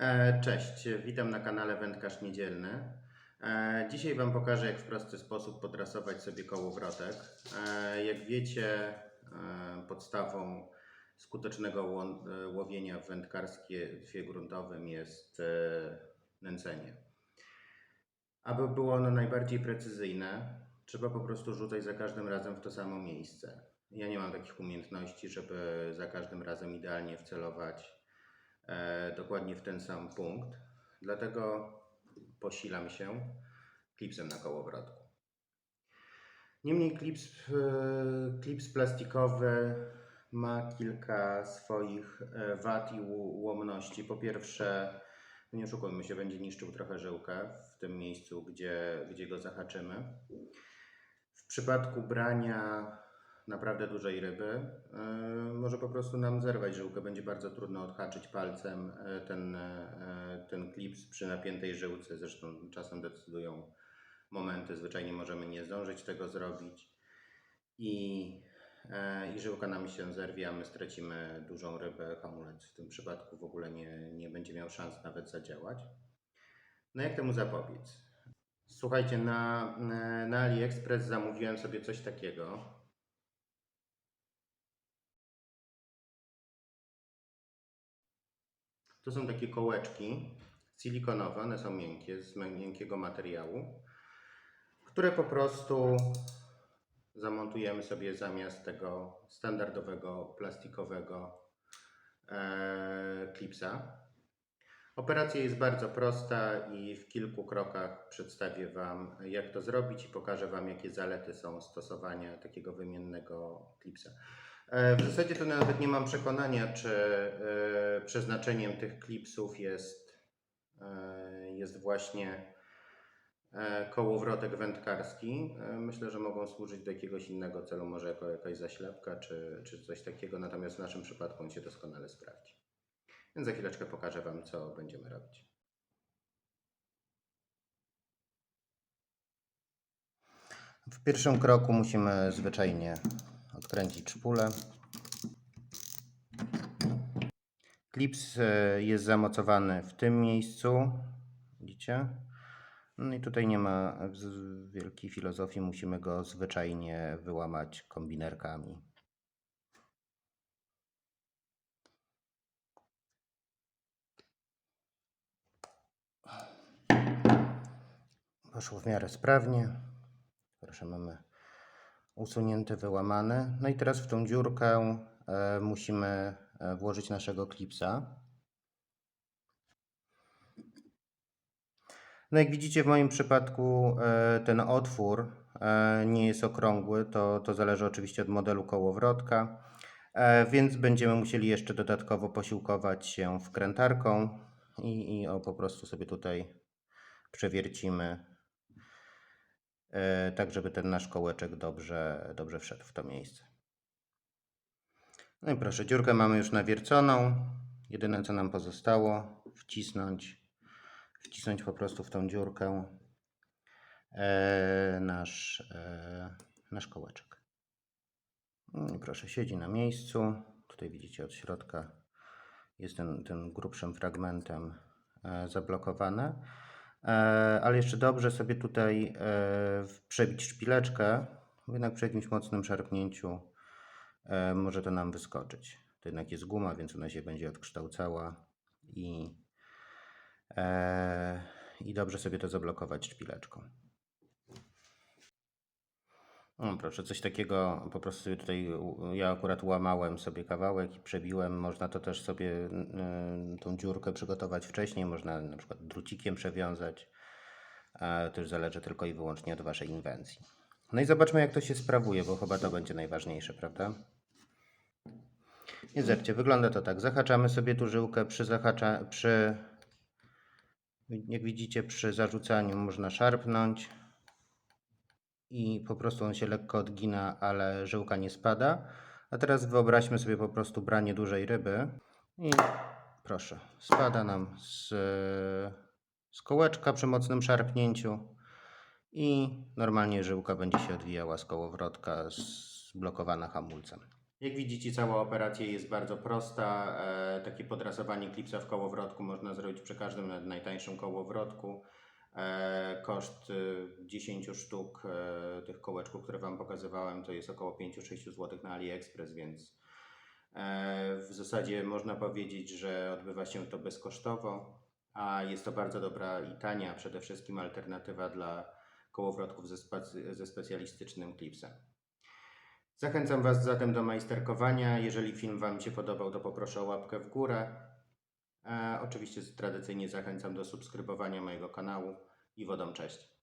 E, Cześć, witam na kanale Wędkarz Niedzielny. E, Dzisiaj Wam pokażę, jak w prosty sposób podrasować sobie kołowrotek. E, Jak wiecie, podstawą skutecznego ło- łowienia w wędkarstwie gruntowym jest nęcenie. Aby było ono najbardziej precyzyjne, trzeba po prostu rzucać za każdym razem w to samo miejsce. Ja nie mam takich umiejętności, żeby za każdym razem idealnie wcelować dokładnie w ten sam punkt. Dlatego posilam się klipsem na kołowrotku. Niemniej klips, e, klips plastikowy ma kilka swoich e, wad i ułomności. Po pierwsze, no nie oszukujmy się, będzie niszczył trochę żyłkę w tym miejscu, gdzie, gdzie go zahaczymy. W przypadku brania naprawdę dużej ryby, yy, może po prostu nam zerwać żyłkę. Będzie bardzo trudno odhaczyć palcem yy, ten, yy, ten klips przy napiętej żyłce. Zresztą czasem decydują momenty, zwyczajnie możemy nie zdążyć tego zrobić. I, i żyłka nam się zerwie, a my stracimy dużą rybę. Hamulec w tym przypadku w ogóle nie, nie będzie miał szans nawet zadziałać. No jak temu zapobiec? Słuchajcie, na, na AliExpress zamówiłem sobie coś takiego. To są takie kołeczki silikonowe, one są miękkie, z miękkiego materiału, które po prostu zamontujemy sobie zamiast tego standardowego plastikowego e, klipsa. Operacja jest bardzo prosta i w kilku krokach przedstawię Wam, jak to zrobić i pokażę Wam, jakie zalety są stosowania takiego wymiennego klipsa. E, W zasadzie to nawet nie mam przekonania, czy e, przeznaczeniem tych klipsów jest, e, jest właśnie kołowrotek wędkarski. Myślę, że mogą służyć do jakiegoś innego celu, może jako jakaś zaślepka czy, czy coś takiego, natomiast w naszym przypadku on się doskonale sprawdzi. Więc za chwileczkę pokażę Wam, co będziemy robić. W pierwszym kroku musimy zwyczajnie odkręcić szpulę. Klips e, jest zamocowany w tym miejscu. Widzicie? No i tutaj nie ma wielkiej filozofii, musimy go zwyczajnie wyłamać kombinerkami. Poszło w miarę sprawnie. Proszę, mamy usunięte, wyłamane. No i teraz w tą dziurkę e, musimy e, włożyć naszego klipsa. No jak widzicie w moim przypadku e, ten otwór nie jest okrągły, to, to zależy oczywiście od modelu kołowrotka, więc będziemy musieli jeszcze dodatkowo posiłkować się wkrętarką i, i o, po prostu sobie tutaj przewiercimy tak, żeby ten nasz kołeczek dobrze, dobrze wszedł w to miejsce. No i proszę, dziurkę mamy już nawierconą. Jedyne co nam pozostało, wcisnąć, wcisnąć po prostu w tą dziurkę e, nasz, e, nasz kołeczek. No i proszę, siedzi na miejscu. Tutaj widzicie od środka jest ten, tym grubszym fragmentem e, zablokowane. E, ale jeszcze dobrze sobie tutaj e, przebić szpileczkę, bo jednak przy jakimś mocnym szarpnięciu e, może to nam wyskoczyć. To jednak jest guma, więc ona się będzie odkształcała i, i dobrze sobie to zablokować szpileczką. Proszę, coś takiego po prostu tutaj, ja akurat łamałem sobie kawałek i przebiłem. Można to też sobie y, tą dziurkę przygotować wcześniej, można na przykład drucikiem przewiązać. To już zależy tylko i wyłącznie od Waszej inwencji. No i zobaczmy, jak to się sprawuje, bo chyba to będzie najważniejsze, prawda? I zercie, wygląda to tak. Zahaczamy sobie tu żyłkę przy zahacza, przy, jak widzicie, przy zarzucaniu można szarpnąć i po prostu on się lekko odgina, ale żyłka nie spada. A teraz wyobraźmy sobie po prostu branie dużej ryby i proszę, spada nam z, z kołeczka przy mocnym szarpnięciu i normalnie żyłka będzie się odwijała z kołowrotka zblokowana hamulcem. Jak widzicie, cała operacja jest bardzo prosta. E, takie podrasowanie klipsa w kołowrotku można zrobić przy każdym najtańszym kołowrotku. E, koszt e, 10 sztuk e, tych kołeczków, które Wam pokazywałem, to jest około 5-6 zł na AliExpress, więc e, w zasadzie można powiedzieć, że odbywa się to bezkosztowo, a jest to bardzo dobra i tania przede wszystkim alternatywa dla kołowrotków ze, ze specjalistycznym klipsem. Zachęcam Was zatem do majsterkowania. Jeżeli film Wam się podobał, to poproszę o łapkę w górę. E, oczywiście tradycyjnie zachęcam do subskrybowania mojego kanału i wodą cześć.